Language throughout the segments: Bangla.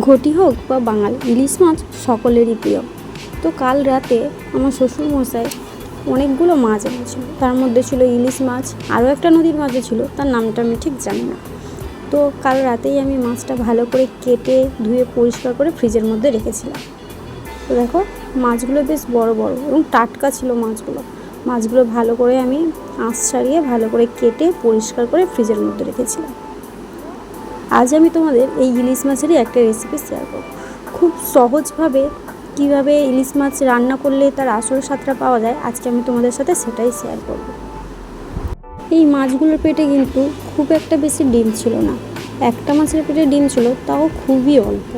ঘটি হোক বা বাঙালি, ইলিশ মাছ সকলেরই প্রিয়। তো কাল রাতে আমার শ্বশুর মশাই অনেকগুলো মাছ এনেছিল। তার মধ্যে ছিল ইলিশ মাছ, আরও একটা নদীর মাছও ছিল, তার নামটা আমি ঠিক জানি না। তো কাল রাতেই আমি মাছটা ভালো করে কেটে, ধুয়ে পরিষ্কার করে ফ্রিজের মধ্যে রেখেছিলাম। তো দেখো, মাছগুলো বেশ বড় বড় এবং টাটকা ছিল মাছগুলো। মাছগুলো ভালো করে আমি আঁশ ছাড়িয়ে ভালো করে কেটে পরিষ্কার করে ফ্রিজের মধ্যে রেখেছিলাম। আজ আমি তোমাদের এই ইলিশ মাছেরই একটা রেসিপি শেয়ার করব। খুব সহজভাবে কীভাবে ইলিশ মাছ রান্না করলে তার আসল স্বাদটা পাওয়া যায়, আজকে আমি তোমাদের সাথে সেটাই শেয়ার করব। এই মাছগুলোর পেটে কিন্তু খুব একটা বেশি ডিম ছিল না। একটা মাছের পেটে ডিম ছিল, তাও খুবই অল্প।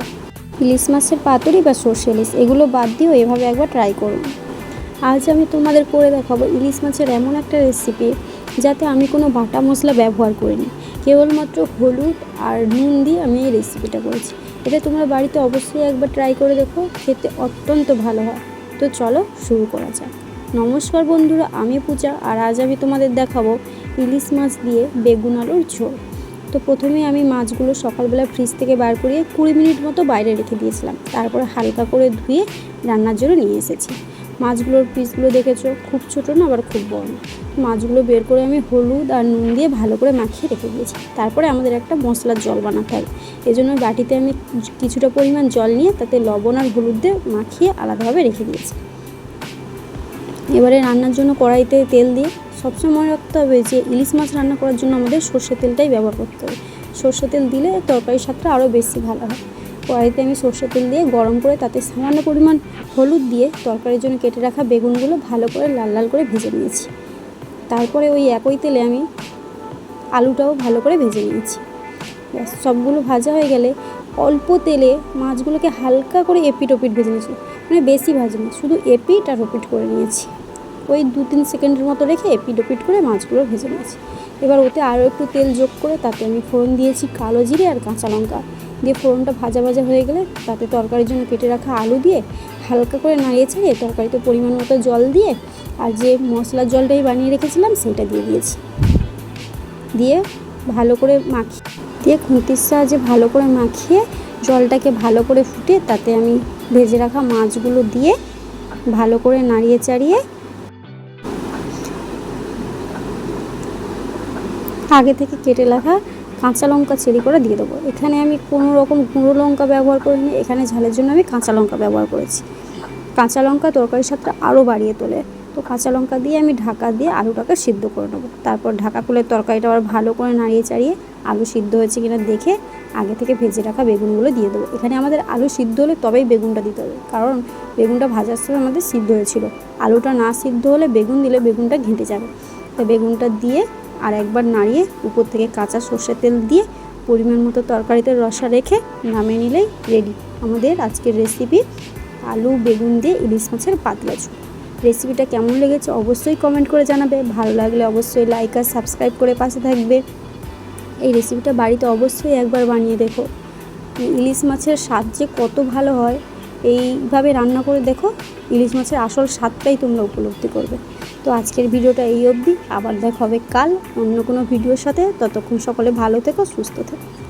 ইলিশ মাছের পাতুরি বা সর্ষে ইলিশ, এগুলো বাদ দিয়েও এভাবে একবার ট্রাই করুন আজ আমি তোমাদের করে দেখাবো ইলিশ মাছের এমন একটা রেসিপি যাতে আমি কোনো বাটা মশলা ব্যবহার করিনি। কেবলমাত্র হলুদ আর নুন দিয়ে আমি এই রেসিপিটা করেছি। এটা তোমরা বাড়িতে অবশ্যই একবার ট্রাই করে দেখো, খেতে অত্যন্ত ভালো হয়। তো চলো শুরু করা যাক। নমস্কার বন্ধুরা, আমি পূজা আর আজ আমি তোমাদের দেখাবো ইলিশ মাছ দিয়ে বেগুন আলুর ঝোল। তো প্রথমে আমি মাছগুলো সকালবেলা ফ্রিজ থেকে বার করিয়ে কুড়ি মিনিট মতো বাইরে রেখে দিয়েছিলাম। তারপরে হালকা করে ধুয়ে রান্নার জন্য নিয়ে এসেছি। মাছগুলোর পিসগুলো দেখেছ? খুব ছোটো না, আবার খুব বড় না? মাছগুলো বের করে আমি হলুদ আর নুন দিয়ে ভালো করে মাখিয়ে রেখে দিয়েছি। তারপরে আমাদের একটা মশলার জল বানাতে হবে। এই জন্য বাটিতে আমি কিছুটা পরিমাণ জল নিয়ে তাতে লবণ আর হলুদ দিয়ে মাখিয়ে আলাদাভাবে রেখে দিয়েছি। এবারে রান্নার জন্য কড়াইতে তেল দিয়ে সবসময় মনে রাখতে হবে যে ইলিশ মাছ রান্না করার জন্য আমাদের সর্ষে তেলটাই ব্যবহার করতে হবে। সর্ষে তেল দিলে তরকারির স্বাদটা আরও বেশি ভালো হয়। কড়াইতে আমি সর্ষে তেল দিয়ে গরম করে তাতে সামান্য পরিমাণ হলুদ দিয়ে তরকারির জন্য কেটে রাখা বেগুনগুলো ভালো করে লাল লাল করে ভেজে নিয়েছি। তারপরে ওই একই তেলে আমি আলুটাও ভালো করে ভেজে নিয়েছি। ব্যাস, সবগুলো ভাজা হয়ে গেলে অল্প তেলে মাছগুলোকে হালকা করে এপিট ওপিট ভেজে নিয়েছি। মানে বেশি ভাজিনি শুধু এপিট আর ওপিট করে নিয়েছি। ওই দু তিন সেকেন্ডের মতো রেখে এপিট ওপিট করে মাছগুলো ভেজে নিয়েছি। এবার ওতে আরও একটু তেল যোগ করে তাতে আমি ফোড়ন দিয়েছি কালো জিরে আর কাঁচা লঙ্কা। দিয়ে ফোড়নটা ভাজা ভাজা হয়ে গেলে তাতে তরকারির জন্য কেটে রাখা আলু দিয়ে হালকা করে নাড়িয়ে ছাড়িয়ে তরকারিতে পরিমাণ মতো জল দিয়ে আর যে মশলার জলটাই বানিয়ে রেখেছিলাম সেইটা দিয়ে দিয়েছি। দিয়ে ভালো করে মাখিয়ে দিয়ে খুন্তির সাহায্যে ভালো করে মাখিয়ে জলটাকে ভালো করে ফুটে তাতে আমি ভেজে রাখা মাছগুলো দিয়ে ভালো করে নাড়িয়ে চাড়িয়ে আগে থেকে কেটে রাখা কাঁচা লঙ্কা চেরি করে দিয়ে দেবো। এখানে আমি কোনো রকম গুঁড়ো লঙ্কা ব্যবহার করিনি, এখানে ঝালের জন্য আমি কাঁচা লঙ্কা ব্যবহার করেছি। কাঁচা লঙ্কা তরকারির স্বাদটা আরও বাড়িয়ে তোলে। তো কাঁচা লঙ্কা দিয়ে আমি ঢাকা দিয়ে আলুটাকে সিদ্ধ করে নেব। তারপর ঢাকা খুলে তরকারিটা আবার ভালো করে নাড়িয়ে চাড়িয়ে আলু সিদ্ধ হয়েছে কিনা দেখে আগে থেকে ভেজে রাখা বেগুনগুলো দিয়ে দেবো। এখানে আমাদের আলু সিদ্ধ হলে তবেই বেগুনটা দিতে হবে, কারণ বেগুনটা ভাজার সময় আমাদের সিদ্ধ হয়েছিল। আলুটা না সিদ্ধ হলে বেগুন দিলে বেগুনটা ঘেঁটে যাবে। তো বেগুনটা দিয়ে আর একবার নাড়িয়ে উপর থেকে কাঁচা সর্ষের তেল দিয়ে পরিমাণ মতো তরকারিতে রসা রেখে নামিয়ে নিলেই রেডি আমাদের আজকের রেসিপি আলু, বেগুন দিয়ে ইলিশ মাছের পাতলা ঝোল। রেসিপিটা কেমন লেগেছে অবশ্যই কমেন্ট করে জানাবে। ভালো লাগলে অবশ্যই লাইক আর সাবস্ক্রাইব করে পাশে থাকবে। এই রেসিপিটা বাড়িতে অবশ্যই একবার বানিয়ে দেখো। ইলিশ মাছের স্বাদ যে কত ভালো হয়, এইভাবে রান্না করে দেখো, ইলিশ মাছের আসল স্বাদটাই তোমরা উপলব্ধি করবে। তো আজকের ভিডিওটা এই অবধি। আবার দেখা হবে কাল অন্য কোনো ভিডিওর সাথে। ততক্ষণ সকলে ভালো থেকো, সুস্থ থেকো।